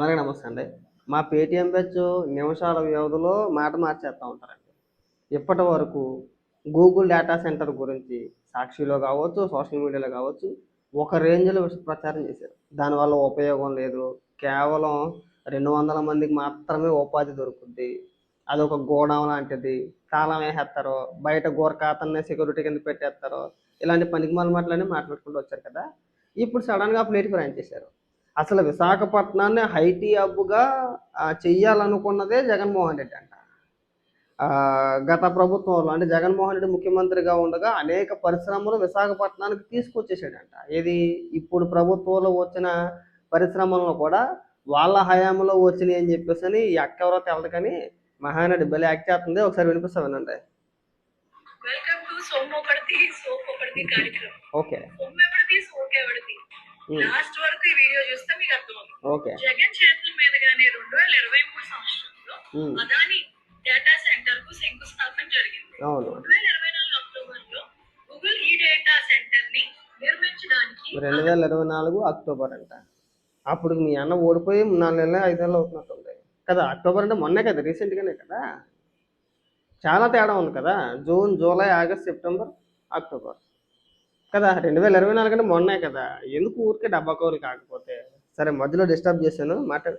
అలాగే నమస్తే అండి. మా పేటిఎం బ్యాచ్ నిమిషాల వ్యవధిలో మాట మార్చేస్తూ ఉంటారండి. ఇప్పటి వరకు గూగుల్ డేటా సెంటర్ గురించి సాక్షిలో కావచ్చు సోషల్ మీడియాలో కావచ్చు ఒక రేంజ్లో ప్రచారం చేశారు. దానివల్ల ఉపయోగం లేదు. కేవలం రెండు వందల మందికి మాత్రమే ఉపాధి దొరుకుద్ది. అదొక గోడౌన్ లాంటిది. తాళం వేసేస్తారు. బయట గోరకాతన్నే సెక్యూరిటీ కింద పెట్టేస్తారు. ఇలాంటి పనికిమాల మాటలన్నీ మాట్లాడుకుంటూ వచ్చారు కదా. ఇప్పుడు సడన్గా ప్లేట్ ఫ్రాంచ్ చేశారు అసలు విశాఖపట్నాన్ని హైటీ హబ్గా చెయ్యాలనుకున్నదే జగన్మోహన్ రెడ్డి అంట. గత ప్రభుత్వంలో అంటే జగన్మోహన్ రెడ్డి ముఖ్యమంత్రిగా ఉండగా అనేక పరిశ్రమలు విశాఖపట్నానికి తీసుకొచ్చేసాడంట. ఇది ఇప్పుడు ప్రభుత్వంలో వచ్చిన పరిశ్రమలను కూడా వాళ్ళ హయాంలో వచ్చినాయి అని చెప్పేసి అని ఈ అక్క ఎవరో తెలదు కానీ మహానటి బలి యాక్ట్ చేస్తుంది. ఒకసారి వినిపిస్తా వినండి ఓకే. లాస్ట్ వరకు ఈ వీడియో చూస్తే మీకు అర్థమవుతుంది. ఓకే జగన్ చేతుల మీదుగానే రెండు వేల ఇరవై మూడు సంవత్సరంలో అదాని డేటా సెంటర్కు శంకుస్థాపన జరిగింది. రెండు వేల ఇరవై నాలుగు అక్టోబర్లో గూగుల్ ఈ డేటా సెంటర్ని నిర్మించడానికి రెండు వేల ఇరవై నాలుగు అక్టోబర్ అంట. అప్పుడు మీ అన్న ఓడిపోయి నాలుగు నెలలు ఐదు నెలలు అవుతున్నట్టుంది కదా అక్టోబర్ అంటే మొన్నే కదా రీసెంట్గానే కదా? చాలా తేడా ఉంది కదా June July August September October. కదా రెండు వేల ఇరవై నాలుగు అంటే మొన్నే కదా. ఎందుకు ఊరికే డబ్బా కోలు కాకపోతే? సరే మధ్యలో డిస్టర్బ్ చేశాను మాట్లాడు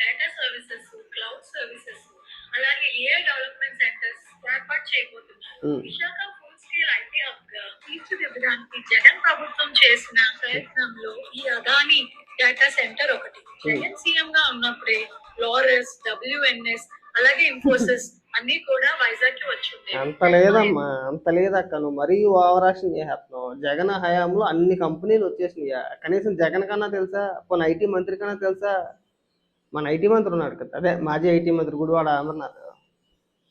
డేటా సర్వీసెస్ క్లౌడ్ సర్వీసెస్ అలాగే డెవలప్మెంట్ సెంటర్స్ ఏర్పాటు చేయబోతున్నారు. విశాఖ ఫుల్ స్కేల్ ఐటీ హబ్గా తీర్చిదిద్దడానికి జగన్ ప్రభుత్వం చేసిన ప్రయత్నంలో ఈ అదాని డేటా సెంటర్ ఒకటి. జగన్ సీఎం గా ఉన్నప్పుడే లారస్ డబ్ల్యూఎన్ఎస్ అలాగే ఇన్ఫోసిస్ అన్ని కూడా వైజాగ్కి వచ్చింది అంత లేదమ్మా అంత లేదక్క. నువ్వు మరీ ఓవర్ యాక్షన్ చేసేస్తున్నావు. జగన్ హయాంలో అన్ని కంపెనీలు వచ్చేసినాయి. కనీసం జగన్ కన్నా తెలుసా? పోనీ ఐటీ మంత్రి కన్నా తెలుసా? మన ఐటీ మంత్రి ఉన్నాడు కదా. అదే మాజీ ఐటీ మంత్రి గుడివాడ అమర్నాథ్.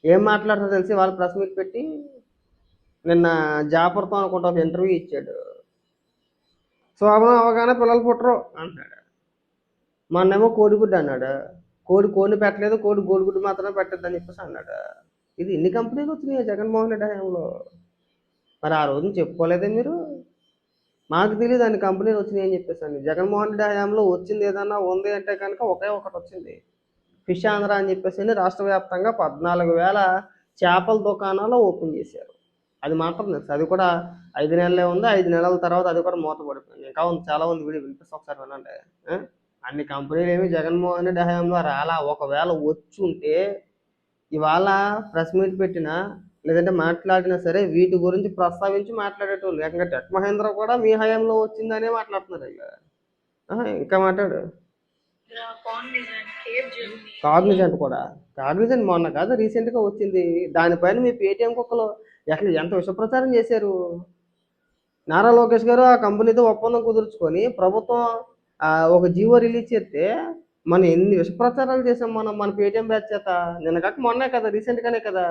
ఏం మాట్లాడుతుందో తెలిసి వాళ్ళు ప్రెస్ మీట్ పెట్టి నిన్న జాపర్తో అనుకుంటా ఒక ఇంటర్వ్యూ ఇచ్చాడు. శోభనం అవగానే పిల్లలు పుట్టరు అంటున్నాడు. మొన్నేమో కోడిగుడ్డు అన్నాడు. కోడి కోడిని పెట్టలేదు కోడి గోడిగుడ్డు మాత్రమే పెట్టద్దు అని చెప్పేసి అన్నాడు. ఇది ఎన్ని కంపెనీలు వచ్చినాయి జగన్మోహన్ రెడ్డి హయాంలో? మరి ఆ రోజున చెప్పుకోలేదే మీరు? మాకు తెలియదు అన్ని కంపెనీలు వచ్చినాయి అని చెప్పేసి అని. జగన్మోహన్ రెడ్డి హయాంలో వచ్చింది ఏదన్నా ఉంది అంటే కనుక ఒకే ఒకటి వచ్చింది. ఫిష్ ఆంధ్ర అని చెప్పేసి రాష్ట్ర వ్యాప్తంగా పద్నాలుగు వేల చేపల దుకాణాలు ఓపెన్ చేశారు. అది మాత్రం తెలుసు. అది కూడా ఐదు నెలలే ఉంది. ఐదు నెలల తర్వాత అది కూడా మూత పడిపోయింది ఇంకా ఉంది. చాలా ఉంది. వీడియో వినిపిస్తే ఒకసారి వినండి. అన్ని కంపెనీలు ఏమి జగన్మోహన్ రెడ్డి హయాంలో రాలా ఒకవేళ వచ్చి ఉంటే ఇవాళ ప్రెస్ మీట్ పెట్టినా లేదంటే మాట్లాడినా సరే వీటి గురించి ప్రస్తావించి మాట్లాడేటోళ్ళు. ఏకంగా టెక్ మహేంద్ర కూడా మీ హయాంలో వచ్చిందనే మాట్లాడుతున్నారు ఇక ఇంకా మాట్లాడు. కాగ్నిజెంట్ కూడా. కాగ్నిజెంట్ మొన్న కాదు రీసెంట్గా వచ్చింది. దానిపైన మీ పేటిఎం కుక్కలు ఎట్లా ఎంత విష ప్రచారం చేశారు? నారా లోకేష్ గారు ఆ కంపెనీతో ఒప్పందం కుదుర్చుకొని ప్రభుత్వం ఒక జీవో రిలీజ్ చేస్తే మనం ఎన్ని విషప్రచారాలు చేసాం మనం మన పేటిఎం బ్యాచ్ చేత? నిన్న కాక మొన్నే కదా రీసెంట్గానే కదా.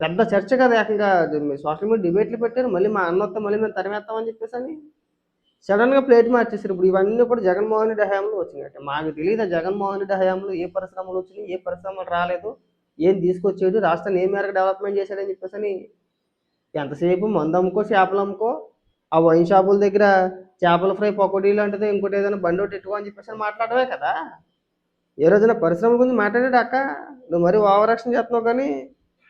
పెద్ద చర్చ కదా ఏకంగా. సోషల్ మీడియా డిబేట్లు పెట్టారు మళ్ళీ మా అన్న వస్తే మళ్ళీ మేము తరిమేస్తామని చెప్పేసి అని. సడన్గా ప్లేట్ మార్చేసారు ఇప్పుడు ఇవన్నీ కూడా జగన్మోహన్ రెడ్డి హయాంలో వచ్చినాయి మాకు తెలియదు జగన్మోహన్ రెడ్డి హయాంలో ఏ పరిశ్రమలు వచ్చినాయి ఏ పరిశ్రమలు రాలేదు ఏం తీసుకొచ్చాడు రాష్ట్రాన్ని ఏ మేరకు డెవలప్మెంట్ చేశాడని చెప్పేసి ఎంతసేపు మందు అమ్ముకో చేపలు అమ్ముకో ఆ వైన్ షాపుల దగ్గర చేపల ఫ్రై పకోడీ లాంటిది ఇంకోటి ఏదైనా బండి ఒకటి ఎట్టుకో అని చెప్పేసి మాట్లాడమే కదా. ఏ రోజున పరిశ్రమల గురించి మాట్లాడాడు అక్క? నువ్వు మరీ ఓవర్ యాక్షన్ చేస్తున్నావు కానీ.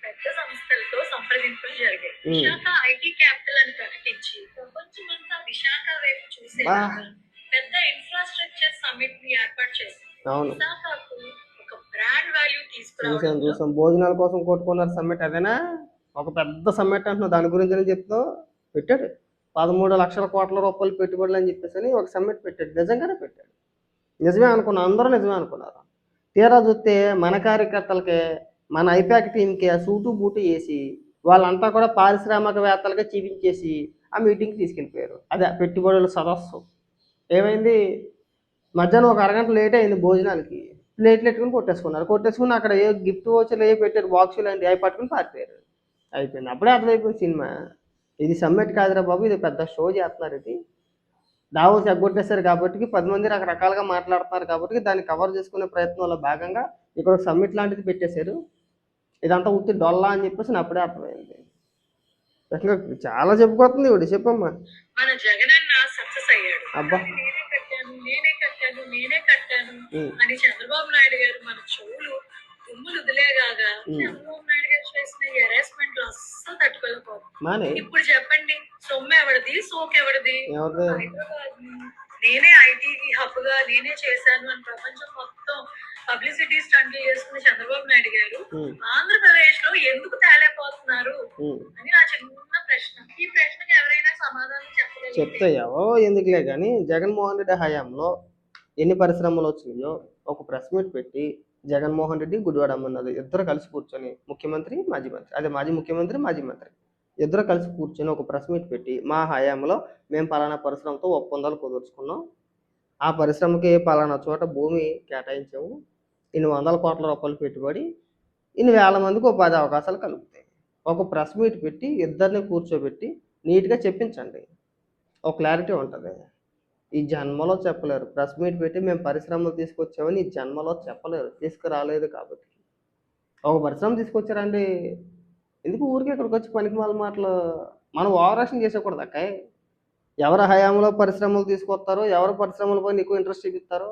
పెద్ద సంస్థలతో సంప్రదింపులు జరిగాయి. విశాఖ ఐటీ క్యాపిటల్ అని ప్రకటించి ప్రపంచమంతా విశాఖ వైపు చూసే బా. పెద్ద ఇన్ఫ్రాస్ట్రక్చర్ సమ్మిట్ని ఏర్పాటు చేసింది. అవును. విశాఖకు ఒక బ్రాండ్ వాల్యూ చూసాం భోజనాల కోసం కొట్టుకున్నారు సమ్మెట్ అదేనా? ఒక పెద్ద సమ్మెట్ అంటున్నావు. దాని గురించి చెప్తావు పెట్టాడు. పదమూడు లక్షల కోట్ల రూపాయలు పెట్టుబడులు అని చెప్పేసి ఒక సమ్మెట్ పెట్టాడు. నిజంగానే పెట్టాడు. నిజమే అనుకున్నాం అందరూ నిజమే అనుకున్నారు? తీరా చూస్తే మన కార్యకర్తలకే మన ఐపాక్ టీంకి ఆ సూటు బూటు వేసి వాళ్ళంతా కూడా పారిశ్రామికవేత్తలుగా చూపించేసి ఆ మీటింగ్కి తీసుకెళ్ళిపోయారు. అదే పెట్టుబడుల సదస్సు. ఏమైంది? మధ్యాహ్నం ఒక అరగంట లేట్ అయింది భోజనానికి. ప్లేట్లు ఎట్టుకుని కొట్టేసుకున్నారు. కొట్టేసుకుని అక్కడ ఏ గిఫ్ట్ వచ్చి ఏ పెట్టారు బాక్సులు అంటే అవి పట్టుకుని పారిపోయారు. అయిపోయింది. అప్పుడే అర్థమైపోయింది సినిమా. ఇది సమ్మెట్ కాదురా బాబు ఇది పెద్ద షో చేస్తున్నారు ఇది. దావోస్ ఎగ్గొట్టేశారు కాబట్టి పది మంది రకరకాలుగా మాట్లాడుతున్నారు కాబట్టి దాన్ని కవర్ చేసుకునే ప్రయత్నంలో భాగంగా ఇక్కడ సమ్మిట్ లాంటిది పెట్టేశారు. ఇదంతా ఉత్తి డొల్లా అని చెప్పేసి నాకు అప్పుడే అర్థమైంది. చాలా చెప్పుకోతుంది ఇవిడు చెప్పమ్మా. మన సక్సెస్ అయ్యాడు. అబ్బా. నేనే కట్టాను నేనే కట్టాను అని చంద్రబాబు నాయుడు గారు మన చెవులు దుమ్ములు వదిలేగాగా ఉమ్. చంద్రబాబు నాయుడు గారు చేసిన హెరాస్మెంట్ అస్సలు తట్టుకోలేకపోతుంది మానే. ఇప్పుడు ఎవరిది? సోకు ఎవరిది? నేనే ఐటీ హబ్గా నేనే చేశాను అని ప్రపంచం మొత్తం పబ్లిసిటీ స్టంట్లు చేసుకున్న చంద్రబాబు నాయుడు గారు ఆంధ్రప్రదేశ్లో ఎందుకు తేలేకపోతున్నారు ఉమ్. అని నా చిన్న ప్రశ్న. ఈ ప్రశ్నకి ఎవరైనా సమాధానం ఎవరో ఎందుకులే కానీ జగన్మోహన్ రెడ్డి హయాంలో ఎన్ని పరిశ్రమలు వచ్చినాయో ఒక ప్రెస్ మీట్ పెట్టి జగన్మోహన్ రెడ్డి గుడివాడ ఇద్దరు కలిసి కూర్చొని ముఖ్యమంత్రి మాజీ మంత్రి. అదే మాజీ ముఖ్యమంత్రి మాజీ మంత్రి. ఇద్దరు కలిసి కూర్చొని ఒక ప్రెస్ మీట్ పెట్టి మా హయాంలో మేము పలానా పరిశ్రమతో ఒప్పందాలు కుదుర్చుకున్నాం. ఆ పరిశ్రమకి పలానా చోట భూమి కేటాయించాము. ఇన్ని వందల కోట్ల రూపాయలు పెట్టుబడి ఇన్ని వేల మందికి ఉపాధి అవకాశాలు కలుగుతాయి. ఒక ప్రెస్ మీట్ పెట్టి ఇద్దరిని కూర్చోబెట్టి నీట్గా చెప్పించండి. ఒక క్లారిటీ ఉంటుంది. ఈ జన్మలో చెప్పలేరు. ప్రెస్ మీట్ పెట్టి మేము పరిశ్రమలు తీసుకొచ్చామని ఈ జన్మలో చెప్పలేరు. తీసుకురాలేదు కాబట్టి. ఒక పరిశ్రమ తీసుకొచ్చారండి. ఎందుకు ఊరికే ఇక్కడికి వచ్చి పనికి వాళ్ళ మాటలు? మనం ఓవరాక్షన్ చేసేకూడదు అక్క. ఎవరు హయాంలో పరిశ్రమలు తీసుకొస్తారో ఎవరు పరిశ్రమల పైన ఎక్కువ ఇంట్రెస్ట్ చూపిస్తారో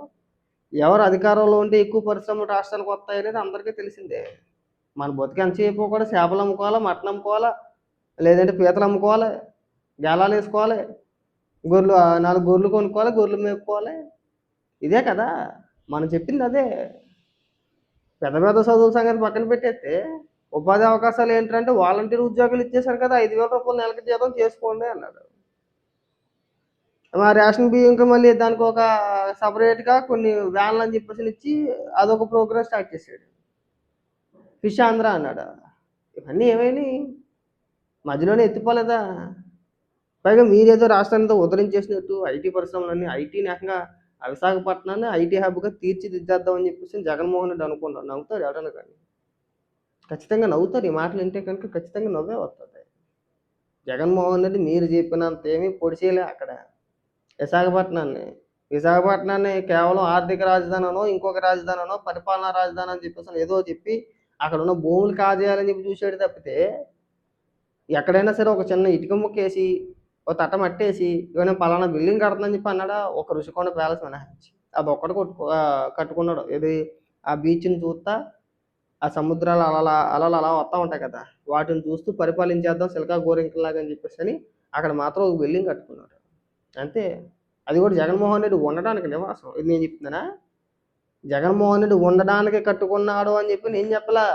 ఎవరు అధికారంలో ఉంటే ఎక్కువ పరిశ్రమలు రాష్ట్రానికి వస్తాయి అనేది అందరికీ తెలిసిందే. మన బతికి ఎంతసేపు కూడా చేపలు అమ్ముకోవాలా మటన్ అమ్ముకోవాలా లేదంటే పీతలు అమ్ముకోవాలి గేలాలు వేసుకోవాలి గొర్రెలు నాలుగు గొర్రెలు కొనుక్కోవాలి గొర్రెలు మేపుకోవాలి? ఇదే కదా. మనం చెప్పింది అదే. పెద్ద పెద్ద చదువుల సంగతి పక్కన పెట్టేస్తే ఉపాధి అవకాశాలు ఏంటంటే వాలంటీర్ ఉద్యోగాలు ఇచ్చేశారు కదా ఐదు వేల రూపాయలు నెలకి జీతం చేసుకోండి అన్నాడు. మా రేషన్ బియ్యంకి మళ్ళీ దానికి ఒక సపరేట్గా కొన్ని వ్యాన్లు అని చెప్పేసి ఇచ్చి అదొక ప్రోగ్రామ్ స్టార్ట్ చేశాడు. ఫిష్ ఆంధ్ర అన్నాడు. ఇవన్నీ ఏమైనాయి మధ్యలోనే ఎత్తిపోలేదా? పైగా మీరేదో రాష్ట్రాన్ని ఉద్ధరించేసినట్టు ఐటీ పరిశ్రమలన్నీ ఐటీ నేకంగా విశాఖపట్నాన్ని ఐటీ హబ్గా తీర్చిదిద్దేద్దామని చెప్పేసి జగన్మోహన్ రెడ్డి అనుకున్నాడు నవ్వుతారు ఎవరైనా కానీ? ఖచ్చితంగా నవ్వుతారు. ఈ మాటలు వింటే కనుక ఖచ్చితంగా నవ్వే వస్తుంది జగన్మోహన్ రెడ్డి మీరు చెప్పినంత ఏమీ పొడిచేయలే అక్కడ. విశాఖపట్నాన్ని. విశాఖపట్నాన్ని కేవలం ఆర్థిక రాజధానినో ఇంకొక రాజధానినో పరిపాలనా రాజధాని అని చెప్పేసి ఏదో చెప్పి అక్కడ ఉన్న భూములు కాజేయాలని చెప్పి చూసాడు తప్పితే ఎక్కడైనా సరే ఒక చిన్న ఇటుక ముక్కేసి ఒక తట్ట మట్టేసి ఇవన్నీ పలానా బిల్డింగ్ కడుతుందని చెప్పి అన్నాడా? ఒక ఋషికొండ ప్యాలెస్ మినహాయించి. అది ఒక్కటి కొట్టుకో కట్టుకున్నాడు. ఇది ఆ బీచ్ని చూస్తా ఆ సముద్రాల అలల అలలు అలా వస్తూ ఉంటాయి కదా వాటిని చూస్తూ పరిపాలించేద్దాం సిల్కా గోరింకలాగా అని చెప్పేసి అని అక్కడ మాత్రం ఒక బిల్డింగ్ కట్టుకున్నాడు అంతే. అది కూడా జగన్మోహన్ రెడ్డి ఉండడానికి నివాసం. ఇది నేను చెప్తున్నానా? జగన్మోహన్ రెడ్డి ఉండడానికి కట్టుకున్నాడు అని చెప్పి నేను చెప్పలా.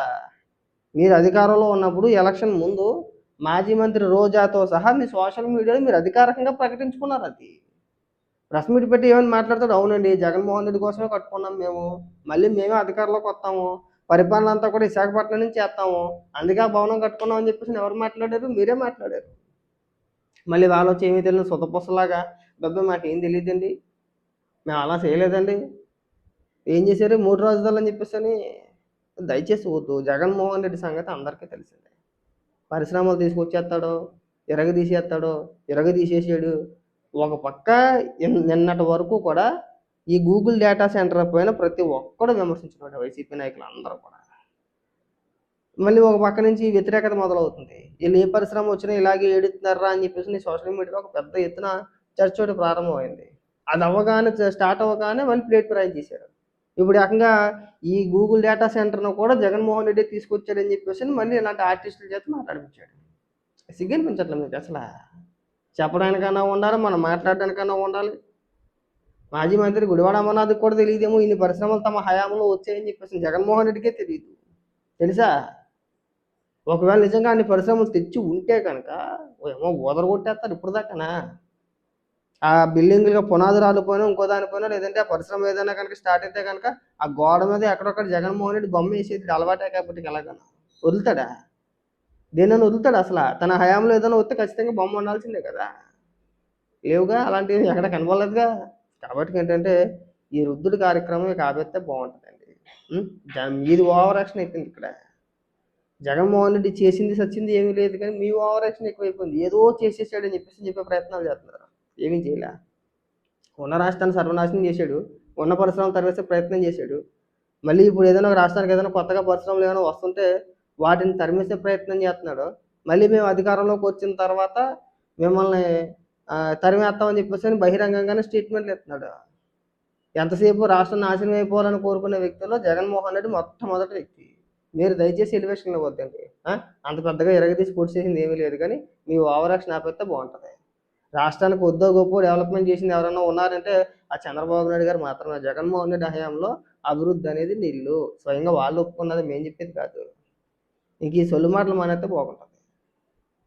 మీరు అధికారంలో ఉన్నప్పుడు ఎలక్షన్ ముందు మాజీ మంత్రి రోజాతో సహా మీ సోషల్ మీడియాలో మీరు అధికారికంగా ప్రకటించుకున్నారు అది. ప్రెస్ మీట్ పెట్టి ఏమైనా మాట్లాడతాడు? అవునండి జగన్మోహన్ రెడ్డి కోసమే కట్టుకున్నాం మేము. మళ్ళీ మేమే అధికారంలోకి వస్తాము. పరిపాలన అంతా కూడా విశాఖపట్నం నుంచి చేస్తాము. అందుకే ఆ భవనం కట్టుకున్నాం అని చెప్పేసి ఎవరు మాట్లాడారు? మీరే మాట్లాడారు. మళ్ళీ వాళ్ళు వచ్చి ఏమీ తెలియదు సొతపొసలాగా డబ్బు మాకు ఏం తెలియదండి. మేము అలా చేయలేదండి. ఏం చేశారు? మూడు రాజధానులు అని చెప్పేసి అని దయచేసి వద్దు. జగన్మోహన్ రెడ్డి సంగతి అందరికీ తెలిసిందే. పరిశ్రమలు తీసుకొచ్చేస్తాడు ఇరగ తీసేస్తాడు ఇరగ తీసేసాడు. ఒక పక్క నిన్నటి వరకు కూడా ఈ గూగుల్ డేటా సెంటర్ పైన ప్రతి ఒక్కడు విమర్శించినాడు వైసీపీ నాయకులు అందరూ కూడా. మళ్ళీ ఒక పక్క నుంచి వ్యతిరేకత మొదలవుతుంది. వీళ్ళు ఏ పరిశ్రమ వచ్చినా ఇలాగే ఏడుతున్నారా అని చెప్పేసి నీ సోషల్ మీడియాలో ఒక పెద్ద ఎత్తున చర్చ ఒకటి ప్రారంభమైంది. అది అవ్వగానే స్టార్ట్ అవ్వగానే మళ్ళీ ప్లేట్ ప్రయాణం చేశారు ఇప్పుడు ఏకంగా ఈ గూగుల్ డేటా సెంటర్ను కూడా జగన్మోహన్ రెడ్డి తీసుకొచ్చాడని చెప్పేసి మళ్ళీ ఇలాంటి ఆర్టిస్టుల చేత మాట్లాడిపించాడు. సిగ్గనిపించట్లేదు మీకు అసలు. చెప్పడానికన్నా ఉండాలి మనం మాట్లాడడానికన్నా ఉండాలి. మాజీ మంత్రి గుడివాడ అమర్నాథ్కి కూడా తెలియదేమో ఇన్ని పరిశ్రమలు తమ హయాంలో వచ్చాయని చెప్పేసి జగన్మోహన్ రెడ్డికే తెలియదు. తెలుసా? ఒకవేళ నిజంగా అన్ని పరిశ్రమలు తెచ్చి ఉంటే కనుక ఏమో ఓదర కొట్టేస్తారు ఇప్పుడు దాకానా ఆ బిల్డింగ్లుగా పునాది రాలిపోయినా ఇంకో దానిపోయినా లేదంటే ఆ పరిశ్రమ ఏదైనా కనుక స్టార్ట్ అయితే కనుక ఆ గోడ మీద ఎక్కడొక్కడ జగన్మోహన్ రెడ్డి బొమ్మ వేసేది అలవాటే కాబట్టి ఎలాగనా. వదులుతాడా? దేనని వదులుతాడు అసలు? తన హయాంలో ఏదైనా వస్తే ఖచ్చితంగా బొమ్మ ఉండాల్సిందే కదా. లేవుగా? అలాంటివి ఎక్కడ కనబడలేదుగా. కాబట్టి ఏంటంటే ఈ వృద్ధుడి కార్యక్రమం ఇక ఆపేస్తే బాగుంటుందండి. మీది ఓవర్ యాక్షన్ అయిపోయింది ఇక్కడ. జగన్మోహన్ రెడ్డి చేసింది సచ్చింది ఏమీ లేదు కానీ మీ ఓవర్ యాక్షన్ ఎక్కువైపోయింది. ఏదో చేసేసాడని చెప్పేసి చెప్పే ప్రయత్నాలు చేస్తున్నారు. ఏమీ చేయలే. ఉన్న రాష్ట్రాన్ని సర్వనాశనం చేశాడు. ఉన్న పరిశ్రమలు తరివేసే ప్రయత్నం చేశాడు. మళ్ళీ ఇప్పుడు ఏదైనా రాష్ట్రానికి ఏదైనా కొత్తగా పరిశ్రమలు ఏమైనా వస్తుంటే వాటిని తరిమేసే ప్రయత్నం చేస్తున్నాడు. మళ్ళీ మేము అధికారంలోకి వచ్చిన తర్వాత మిమ్మల్ని తరిమేస్తామని చెప్పేసి అని బహిరంగంగానే స్టేట్మెంట్లు ఇస్తున్నాడు. ఎంతసేపు రాష్ట్రం నాశనం అయిపోవాలని కోరుకునే వ్యక్తుల్లో జగన్మోహన్ రెడ్డి మొట్టమొదటి వ్యక్తి. మీరు దయచేసి ఎలివేషన్ ఇవ్వద్దండి అంత పెద్దగా ఎరగదీసి పూర్తి చేసింది ఏమీ లేదు కానీ మీ ఓవర్ యాక్షన్ ఆపేస్తే బాగుంటుంది. రాష్ట్రానికి వద్దో గొప్ప డెవలప్మెంట్ చేసింది ఎవరైనా ఉన్నారంటే ఆ చంద్రబాబు నాయుడు గారు మాత్రమే. జగన్మోహన్ రెడ్డి హయాంలో అభివృద్ధి అనేది నిల్లు స్వయంగా వాళ్ళు ఒప్పుకున్నది మేము చెప్పేది కాదు. ఇంక ఈ సొల్లు మాటలు మానేస్తే బాగుంటుంది.